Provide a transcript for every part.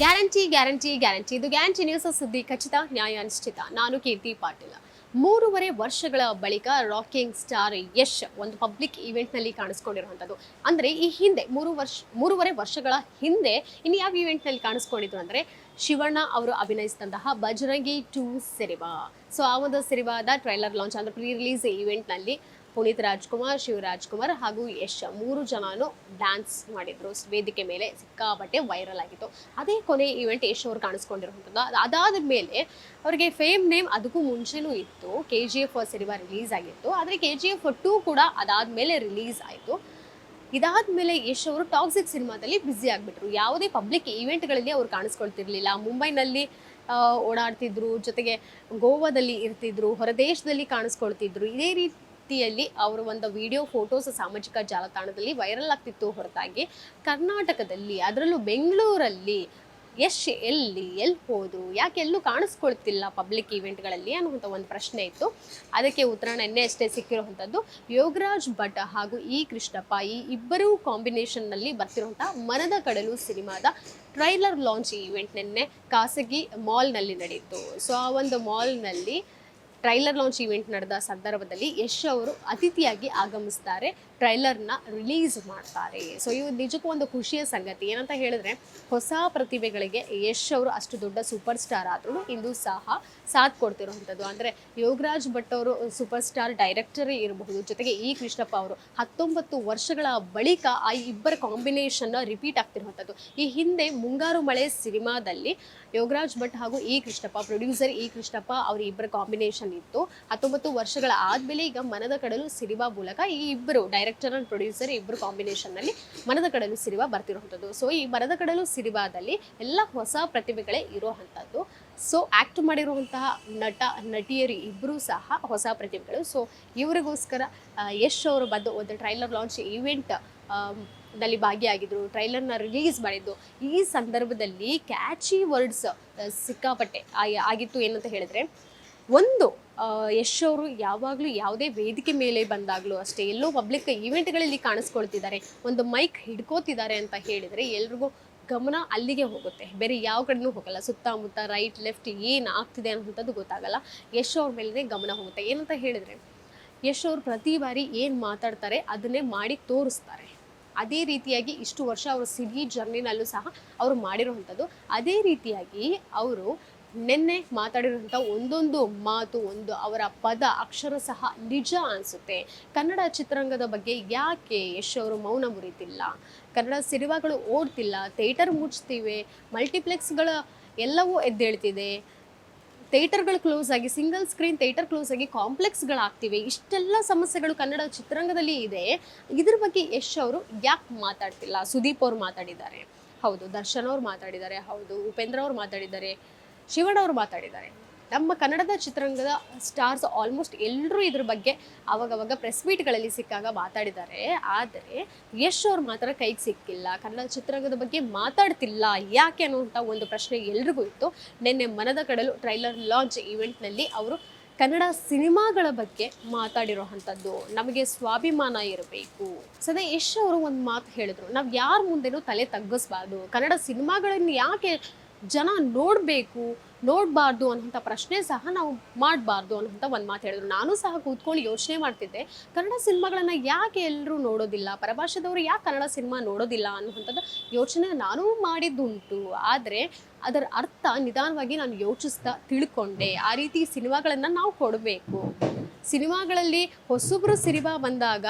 Guarantee guarantee guarantee ಇದು guarantee news ಸುದ್ದಿ ಖಚಿತ ನ್ಯಾಯ ಅನಿಶ್ಚಿತ ನಾನು ಕೀರ್ತಿ ಪಾಟೀಲ್ ಮೂರುವರೆ ವರ್ಷಗಳ ಬಳಿಕ ರಾಕಿಂಗ್ ಸ್ಟಾರ್ ಯಶ್ ಒಂದು ಪಬ್ಲಿಕ್ ಇವೆಂಟ್ನಲ್ಲಿ ಕಾಣಿಸ್ಕೊಂಡಿರುವಂಥದ್ದು. ಅಂದರೆ ಈ ಹಿಂದೆ ಮೂರು ವರ್ಷ, ಮೂರುವರೆ ವರ್ಷಗಳ ಹಿಂದೆ ಇನ್ನು ಯಾವ ಇವೆಂಟ್ನಲ್ಲಿ ಕಾಣಿಸ್ಕೊಂಡಿದ್ರು ಅಂದರೆ ಶಿವಣ್ಣ ಅವರು ಅಭಿನಯಿಸಿದಂತಹ ಬಜರಂಗಿ ಟು ಸಿನಿಮಾ. ಸೊ ಆ ಒಂದು ಸಿನಿಮಾದ ಟ್ರೈಲರ್ ಲಾಂಚ್ ಅಂದರೆ ಪ್ರೀ ರಿಲೀಸ್ ಇವೆಂಟ್ನಲ್ಲಿ ಪುನೀತ್ ರಾಜ್ಕುಮಾರ್ ಶಿವರಾಜ್ಕುಮಾರ್ ಹಾಗೂ ಯಶ್, ಮೂರು ಜನನು ಡ್ಯಾನ್ಸ್ ಮಾಡಿದ್ರು. ವೇದಿಕೆ ಮೇಲೆ ಸಿಕ್ಕಾಪಟ್ಟೆ ವೈರಲ್ ಆಗಿತ್ತು. ಅದೇ ಕೊನೆ ಇವೆಂಟ್ ಯಶ್ ಅವರು ಕಾಣಿಸ್ಕೊಂಡಿರುವಂಥದ್ದು. ಅದ್- ಅದಾದ ಮೇಲೆ ಅವರಿಗೆ ಫೇಮ್ ನೇಮ್ ಅದಕ್ಕೂ ಮುಂಚೆನೂ ಇತ್ತು. K G F cinema release ಆಗಿತ್ತು. ಆದರೆ ಕೆ ಜಿ ಎಫ್ ಟೂ ಕೂಡ ಅದಾದ ಮೇಲೆ ರಿಲೀಸ್ ಆಯಿತು. ಇದಾದ ಮೇಲೆ ಯಶ್ ಅವರು ಟಾಕ್ಸಿಕ್ ಸಿನಿಮಾದಲ್ಲಿ ಬ್ಯುಸಿ ಆಗಿಬಿಟ್ರು. ಯಾವುದೇ ಪಬ್ಲಿಕ್ ಈವೆಂಟ್ಗಳಲ್ಲಿ ಅವ್ರು ಕಾಣಿಸ್ಕೊಳ್ತಿರ್ಲಿಲ್ಲ. ಮುಂಬೈನಲ್ಲಿ ಓಡಾಡ್ತಿದ್ರು, ಜೊತೆಗೆ ಗೋವಾದಲ್ಲಿ ಇರ್ತಿದ್ರು ಹೊರದೇಶದಲ್ಲಿ ಕಾಣಿಸ್ಕೊಳ್ತಿದ್ರು. ಇದೇ ರೀತಿಯಲ್ಲಿ ಅವರು ಒಂದು ವಿಡಿಯೋ ಫೋಟೋಸ್ ಸಾಮಾಜಿಕ ಜಾಲತಾಣದಲ್ಲಿ ವೈರಲ್ ಆಗ್ತಿತ್ತು ಹೊರತಾಗಿ ಕರ್ನಾಟಕದಲ್ಲಿ, ಅದರಲ್ಲೂ ಬೆಂಗಳೂರಲ್ಲಿ ಯಶ್ ಎಲ್ಲಿ ಎಲ್ಲಿ ಹೋದ್ರು ಯಾಕೆ ಎಲ್ಲೂ ಕಾಣಿಸ್ಕೊಳ್ತಿಲ್ಲ ಪಬ್ಲಿಕ್ ಈವೆಂಟ್ಗಳಲ್ಲಿ ಅನ್ನುವಂಥ ಒಂದು ಪ್ರಶ್ನೆ ಇತ್ತು. ಅದಕ್ಕೆ ಉತ್ತರ ನಿನ್ನೆ ಅಷ್ಟೇ ಸಿಕ್ಕಿರುವಂಥದ್ದು. ಯೋಗರಾಜ್ ಭಟ್ ಹಾಗೂ ಇ ಕೃಷ್ಣಪ್ಪ ಈ ಇಬ್ಬರೂ ಕಾಂಬಿನೇಷನ್ನಲ್ಲಿ ಬರ್ತಿರುವಂಥ ಮನದ ಕಡಲು ಸಿನಿಮಾದ ಟ್ರೈಲರ್ ಲಾಂಚ್ ಈವೆಂಟ್ ನಿನ್ನೆ ಖಾಸಗಿ ಮಾಲ್ನಲ್ಲಿ ನಡೆಯಿತು. ಸೊ ಆ ಒಂದು ಮಾಲ್ನಲ್ಲಿ ಟ್ರೈಲರ್ ಲಾಂಚ್ ಈವೆಂಟ್ ನಡೆದ ಸಂದರ್ಭದಲ್ಲಿ ಯಶ್ ಅವರು ಅತಿಥಿಯಾಗಿ ಆಗಮಿಸ್ತಾರೆ. ಟ್ರೈಲರ್ನ ರಿಲೀಸ್ ಮಾಡ್ತಾರೆ. ಸೊ ಇವು ನಿಜಕ್ಕೂ ಒಂದು ಖುಷಿಯ ಸಂಗತಿ. ಏನಂತ ಹೇಳಿದ್ರೆ, ಹೊಸ ಪ್ರತಿಭೆಗಳಿಗೆ ಯಶ್ ಅವರು ಅಷ್ಟು ದೊಡ್ಡ ಸೂಪರ್ ಸ್ಟಾರ್ ಆದರೂ ಇಂದು ಸಹ ಸಾಥ್ ಕೊಡ್ತಿರುವಂಥದ್ದು. ಅಂದರೆ, ಯೋಗರಾಜ್ ಭಟ್ ಅವರು ಸೂಪರ್ ಸ್ಟಾರ್ ಡೈರೆಕ್ಟರೇ ಇರಬಹುದು. ಜೊತೆಗೆ ಇ ಕೃಷ್ಣಪ್ಪ ಅವರು ಹತ್ತೊಂಬತ್ತು ವರ್ಷಗಳ ಬಳಿಕ ಆ ಇಬ್ಬರ ಕಾಂಬಿನೇಷನ್ ರಿಪೀಟ್ ಆಗ್ತಿರುವಂಥದ್ದು. ಈ ಹಿಂದೆ ಮುಂಗಾರು ಮಳೆ ಸಿನಿಮಾದಲ್ಲಿ ಯೋಗರಾಜ್ ಭಟ್ ಹಾಗೂ E Krishnappa producer E Krishnappa ಅವರ ಇಬ್ಬರ ಕಾಂಬಿನೇಷನ್ ಇತ್ತು ಹತ್ತೊಂಬತ್ತು ವರ್ಷಗಳ ಆದ್ಮೇಲೆ ಈಗ ಮನದ ಕಡಲು ಸಿರಿವಾ ಮೂಲಕ ಈ ಇಬ್ಬರು ಡೈರೆಕ್ಟರ್ ಅಂಡ್ ಪ್ರೊಡ್ಯೂಸರ್ ಇಬ್ಬರು ಕಾಂಬಿನೇಷನ್ನಲ್ಲಿ ಮನದ ಕಡಲು ಸಿರಿವಾ ಬರ್ತಿರುವಂಥದ್ದು. ಸೊ ಈ ಮನದ ಕಡಲು ಸಿನಿಮಾದಲ್ಲಿ ಎಲ್ಲ ಹೊಸ ಪ್ರತಿಭೆಗಳೇ ಇರೋವಂಥದ್ದು. ಸೊ ಆಕ್ಟ್ ಮಾಡಿರುವಂತಹ ನಟ, ನಟಿಯರು ಇಬ್ಬರೂ ಸಹ ಹೊಸ ಪ್ರತಿಭೆಗಳು. ಸೊ ಇವರಿಗೋಸ್ಕರ ಯಶ್ ಅವರು ಬಂದು ಒಂದು ಟ್ರೈಲರ್ ಲಾಂಚ್ ಈವೆಂಟ್ನಲ್ಲಿ ಭಾಗಿಯಾಗಿದ್ರು. ಟ್ರೈಲರ್ನ ರಿಲೀಸ್ ಮಾಡಿದ್ದು. ಈ ಸಂದರ್ಭದಲ್ಲಿ ಕ್ಯಾಚಿ ವರ್ಡ್ಸ್ ಸಿಕ್ಕಾಪಟ್ಟೆ ಆಗಿತ್ತು ಏನಂತ ಹೇಳಿದ್ರೆ ಒಂದು ಯಶ್ ಅವರು ಯಾವಾಗಲೂ ಯಾವುದೇ ವೇದಿಕೆ ಮೇಲೆ ಬಂದಾಗಲೂ ಅಷ್ಟೇ ಎಲ್ಲೋ ಪಬ್ಲಿಕ್ ಈವೆಂಟ್ಗಳಲ್ಲಿ ಕಾಣಿಸ್ಕೊಳ್ತಿದ್ದಾರೆ. ಒಂದು ಮೈಕ್ ಹಿಡ್ಕೋತಿದ್ದಾರೆ ಅಂತ ಹೇಳಿದರೆ ಎಲ್ರಿಗೂ ಗಮನ ಅಲ್ಲಿಗೆ ಹೋಗುತ್ತೆ. ಬೇರೆ ಯಾವ ಕಡೆನೂ ಹೋಗಲ್ಲ. ಸುತ್ತಮುತ್ತ ರೈಟ್ ಲೆಫ್ಟ್ ಏನು ಆಗ್ತಿದೆ ಅನ್ನೋಂಥದ್ದು ಗೊತ್ತಾಗಲ್ಲ. ಯಶ್ ಅವ್ರ ಮೇಲೆ ಗಮನ ಹೋಗುತ್ತೆ. ಏನಂತ ಹೇಳಿದರೆ, ಯಶ್ ಅವರು ಪ್ರತಿ ಬಾರಿ ಏನು ಮಾತಾಡ್ತಾರೆ ಅದನ್ನೇ ಮಾಡಿ ತೋರಿಸ್ತಾರೆ. ಅದೇ ರೀತಿಯಾಗಿ ಇಷ್ಟು ವರ್ಷ ಅವರ ಸಿಡಿ ಜರ್ನಿನಲ್ಲೂ ಸಹ ಅವರು ಮಾಡಿರುವಂಥದ್ದು. ಅದೇ ರೀತಿಯಾಗಿ ಅವರು ನಿನ್ನೆ ಮಾತಾಡಿರುವಂಥ ಒಂದೊಂದು ಮಾತು, ಒಂದು ಅವರ ಪದ ಅಕ್ಷರ ಸಹ ನಿಜ ಅನಿಸುತ್ತೆ. ಕನ್ನಡ ಚಿತ್ರರಂಗದ ಬಗ್ಗೆ ಯಾಕೆ ಯಶ್ ಅವರು ಮೌನ ಮುರಿತಿಲ್ಲ? ಕನ್ನಡ ಸಿನಿಮಾಗಳು ಓಡ್ತಿಲ್ಲ, ಥಿಯೇಟರ್ ಮುಚ್ತಿವೆ, ಮಲ್ಟಿಪ್ಲೆಕ್ಸ್ಗಳ ಎಲ್ಲವೂ ಎದ್ದೇಳ್ತಿದೆ. ಥಿಯೇಟರ್ಗಳು ಕ್ಲೋಸ್ ಆಗಿ, ಸಿಂಗಲ್ ಸ್ಕ್ರೀನ್ ಥಿಯೇಟರ್ ಕ್ಲೋಸ್ ಆಗಿ ಕಾಂಪ್ಲೆಕ್ಸ್ಗಳಾಗ್ತಿವೆ. ಇಷ್ಟೆಲ್ಲ ಸಮಸ್ಯೆಗಳು ಕನ್ನಡ ಚಿತ್ರರಂಗದಲ್ಲಿ ಇದೆ. ಇದ್ರ ಬಗ್ಗೆ ಯಶ್ ಅವರು ಯಾಕೆ ಮಾತಾಡ್ತಿಲ್ಲ? ಸುದೀಪ್ ಅವರು ಮಾತಾಡಿದ್ದಾರೆ. ಹೌದು, ದರ್ಶನ್ ಅವ್ರು ಮಾತಾಡಿದ್ದಾರೆ. ಹೌದು, ಉಪೇಂದ್ರ ಅವ್ರು ಮಾತಾಡಿದ್ದಾರೆ. ಶಿವಣ್ಣ ಅವರು ಮಾತಾಡಿದ್ದಾರೆ. ನಮ್ಮ ಕನ್ನಡದ ಚಿತ್ರರಂಗದ ಸ್ಟಾರ್ಸ್ ಆಲ್ಮೋಸ್ಟ್ ಎಲ್ಲರೂ ಇದ್ರ ಬಗ್ಗೆ ಅವಾಗವಾಗ ಪ್ರೆಸ್ ಮೀಟ್ಗಳಲ್ಲಿ ಸಿಕ್ಕಾಗ ಮಾತಾಡಿದ್ದಾರೆ. ಆದರೆ ಯಶ್ ಅವ್ರು ಮಾತ್ರ ಕೈಗೆ ಸಿಕ್ಕಿಲ್ಲ. ಕನ್ನಡ ಚಿತ್ರರಂಗದ ಬಗ್ಗೆ ಮಾತಾಡ್ತಿಲ್ಲ ಯಾಕೆ ಅನ್ನುವಂಥ ಒಂದು ಪ್ರಶ್ನೆ ಎಲ್ರಿಗೂ ಇತ್ತು. ನಿನ್ನೆ ಮನದ ಕಡಲು ಟ್ರೈಲರ್ ಲಾಂಚ್ ಈವೆಂಟ್ನಲ್ಲಿ ಅವರು ಕನ್ನಡ ಸಿನಿಮಾಗಳ ಬಗ್ಗೆ ಮಾತಾಡಿರೋವಂಥದ್ದು ನಮಗೆ ಸ್ವಾಭಿಮಾನ ಇರಬೇಕು. ಸದಾ ಯಶ್ ಅವರು ಒಂದು ಮಾತು ಹೇಳಿದ್ರು. ನಾವು ಯಾರ ಮುಂದೆನೂ ತಲೆ ತಗ್ಗಿಸ್ಬಾರ್ದು. ಕನ್ನಡ ಸಿನಿಮಾಗಳನ್ನು ಯಾಕೆ ಜನ ನೋಡಬೇಕು, ನೋಡಬಾರ್ದು ಅನ್ನೋಂಥ ಪ್ರಶ್ನೆ ಸಹ ನಾವು ಮಾಡಬಾರ್ದು ಅನ್ನೋಂಥ ಒಂದು ಮಾತು ಹೇಳಿದ್ರು. ನಾನು ಸಹ ಕೂತ್ಕೊಂಡು ಯೋಚನೆ ಮಾಡ್ತಿದ್ದೆ. ಕನ್ನಡ ಸಿನಿಮಾಗಳನ್ನು ಯಾಕೆ ಎಲ್ಲರೂ ನೋಡೋದಿಲ್ಲ? ಪರಭಾಷೆದವರು ಯಾಕೆ ಕನ್ನಡ ಸಿನಿಮಾ ನೋಡೋದಿಲ್ಲ ಅನ್ನುವಂಥದ್ದು ಯೋಚನೆ ನಾನು ಮಾಡಿದ್ದುಂಟು. ಆದರೆ ಅದರ ಅರ್ಥ ನಿಧಾನವಾಗಿ ನಾನು ಯೋಚಿಸ್ತಾ ತಿಳ್ಕೊಂಡೆ. ಆ ರೀತಿ ಸಿನಿಮಾಗಳನ್ನು ನಾವು ಕೊಡಬೇಕು. ಸಿನಿಮಾಗಳಲ್ಲಿ ಹೊಸಬ್ರು ಸಿನಿಮಾ ಬಂದಾಗ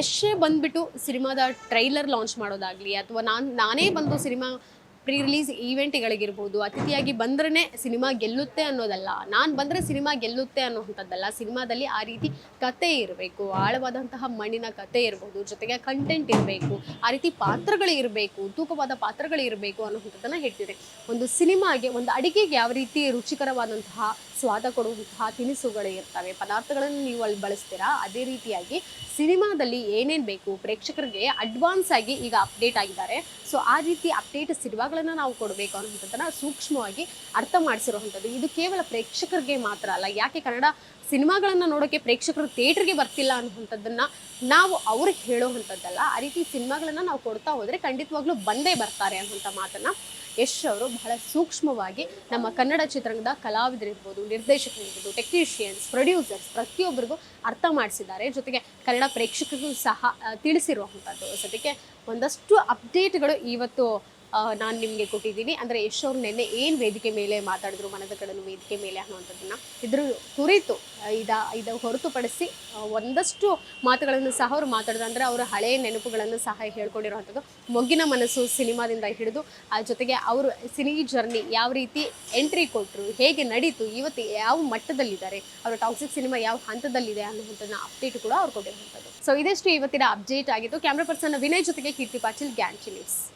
ಎಷ್ಟೇ ಬಂದ್ಬಿಟ್ಟು ಸಿನಿಮಾದ ಟ್ರೈಲರ್ ಲಾಂಚ್ ಮಾಡೋದಾಗಲಿ ಅಥವಾ ನಾನು, ನಾನೇ ಬಂದು ಸಿನಿಮಾ ಪ್ರೀ ರಿಲೀಸ್ ಈವೆಂಟ್ಗಳಿಗಿರ್ಬೋದು, ಅತಿಥಿಯಾಗಿ ಬಂದ್ರೆ ಸಿನಿಮಾ ಗೆಲ್ಲುತ್ತೆ ಅನ್ನೋದಲ್ಲ. ನಾನು ಬಂದರೆ ಸಿನಿಮಾ ಗೆಲ್ಲುತ್ತೆ ಅನ್ನೋವಂಥದ್ದಲ್ಲ ಸಿನಿಮಾದಲ್ಲಿ ಆ ರೀತಿ ಕತೆ ಇರಬೇಕು, ಆಳವಾದಂತಹ ಮಣ್ಣಿನ ಕತೆ ಇರ್ಬೋದು, ಜೊತೆಗೆ ಕಂಟೆಂಟ್ ಇರಬೇಕು, ಆ ರೀತಿ ಪಾತ್ರಗಳು ಇರಬೇಕು, ತೂಕವಾದ ಪಾತ್ರಗಳು ಇರಬೇಕು ಅನ್ನೋವಂಥದ್ದನ್ನು ಹೇಳ್ತಿದೆ ಒಂದು ಸಿನಿಮಾಗೆ, ಒಂದು ಅಡಿಗೆಗೆ ಯಾವ ರೀತಿ ರುಚಿಕರವಾದಂತಹ ಸ್ವಾದ ಕೊಡುವಂತಹ ತಿನಿಸುಗಳು ಇರ್ತವೆ. ಪದಾರ್ಥಗಳನ್ನು ನೀವು ಅಲ್ಲಿ ಬಳಸ್ತೀರಾ? ಅದೇ ರೀತಿಯಾಗಿ ಸಿನಿಮಾದಲ್ಲಿ ಏನೇನು ಬೇಕು? ಪ್ರೇಕ್ಷಕರಿಗೆ ಅಡ್ವಾನ್ಸ್ ಆಗಿ ಈಗ ಅಪ್ಡೇಟ್ ಆಗಿದ್ದಾರೆ. ಸೊ ಆ ರೀತಿ ಅಪ್ಡೇಟ್ ಸಿನಿಮಾಗಳನ್ನು ನಾವು ಕೊಡಬೇಕು ಅನ್ನೋಂಥದ್ದನ್ನು ಸೂಕ್ಷ್ಮವಾಗಿ ಅರ್ಥ ಮಾಡಿಸಿರುವಂಥದ್ದು. ಇದು ಕೇವಲ ಪ್ರೇಕ್ಷಕರಿಗೆ ಮಾತ್ರ ಅಲ್ಲ. ಯಾಕೆ ಕನ್ನಡ ಸಿನಿಮಾಗಳನ್ನು ನೋಡೋಕೆ ಪ್ರೇಕ್ಷಕರು ಥಿಯೇಟ್ರಿಗೆ ಬರ್ತಿಲ್ಲ ಅನ್ನುವಂಥದ್ದನ್ನ ನಾವು ಅವ್ರಿಗೆ ಹೇಳುವಂಥದ್ದಲ್ಲ ಆ ರೀತಿ ಸಿನಿಮಾಗಳನ್ನು ನಾವು ಕೊಡ್ತಾ ಹೋದರೆ ಖಂಡಿತವಾಗ್ಲೂ ಬಂದೇ ಬರ್ತಾರೆ ಅನ್ನುವಂಥ ಮಾತನ್ನ ಯಶ್ ಅವರು ಬಹಳ ಸೂಕ್ಷ್ಮವಾಗಿ ನಮ್ಮ ಕನ್ನಡ ಚಿತ್ರರಂಗದ ಕಲಾವಿದರಿರ್ಬೋದು, ನಿರ್ದೇಶಕರಿರ್ಬೋದು ಟೆಕ್ನಿಷಿಯನ್ಸ್ ಪ್ರೊಡ್ಯೂಸರ್ಸ್ ಪ್ರತಿಯೊಬ್ಬರಿಗೂ ಅರ್ಥ ಮಾಡಿಸಿದ್ದಾರೆ. ಜೊತೆಗೆ ಕನ್ನಡ ಪ್ರೇಕ್ಷಕರಿಗೂ ಸಹ ತಿಳಿಸಿರುವಂಥದ್ದು. ಸದ್ಯಕ್ಕೆ ಒಂದಷ್ಟು ಅಪ್ಡೇಟ್ಗಳು ಇವತ್ತು ನಾನು ನಿಮಗೆ ಕೊಟ್ಟಿದ್ದೀನಿ. ಅಂದರೆ ಯಶ್ ಅವ್ರು ನಿನ್ನೆ ಏನು ವೇದಿಕೆ ಮೇಲೆ ಮಾತಾಡಿದ್ರು, ಮನದ ಕಡಲು ವೇದಿಕೆ ಮೇಲೆ ಅನ್ನುವಂಥದ್ದನ್ನ ಇದ್ರ ಕುರಿತು ಇದಾ, ಇದ ಹೊರತುಪಡಿಸಿ ಒಂದಷ್ಟು ಮಾತುಗಳನ್ನು ಸಹ ಅವರು ಮಾತಾಡಿದ್ರು ಅಂದರೆ ಅವರ ಹಳೆಯ ನೆನಪುಗಳನ್ನು ಸಹ ಹೇಳ್ಕೊಂಡಿರುವಂಥದ್ದು. ಮೊಗ್ಗಿನ ಮನಸ್ಸು ಸಿನಿಮಾದಿಂದ ಹಿಡಿದು, ಆ, ಜೊತೆಗೆ ಅವರು ಸಿನಿ ಜರ್ನಿ ಯಾವ ರೀತಿ ಎಂಟ್ರಿ ಕೊಟ್ಟರು ಹೇಗೆ ನಡೀತು, ಇವತ್ತು ಯಾವ ಮಟ್ಟದಲ್ಲಿದ್ದಾರೆ, ಅವರ ಟಾಕ್ಸಿಕ್ ಸಿನಿಮಾ ಯಾವ ಹಂತದಲ್ಲಿದೆ ಅನ್ನುವಂಥದ್ದನ್ನ ಅಪ್ಡೇಟ್ ಕೂಡ ಅವ್ರು ಕೊಟ್ಟಿರುವಂಥದ್ದು. ಸೊ ಇದಿಷ್ಟು ಇವತ್ತಿನ ಅಪ್ಡೇಟ್ ಆಗಿತ್ತು ಕ್ಯಾಮ್ರಾ ಪರ್ಸನ್ ವಿನಯ್ ಜೊತೆಗೆ ಕೀರ್ತಿ ಪಾಟೀಲ್ ಗ್ಯಾಂಚಿ ನ್ಯೂಸ್.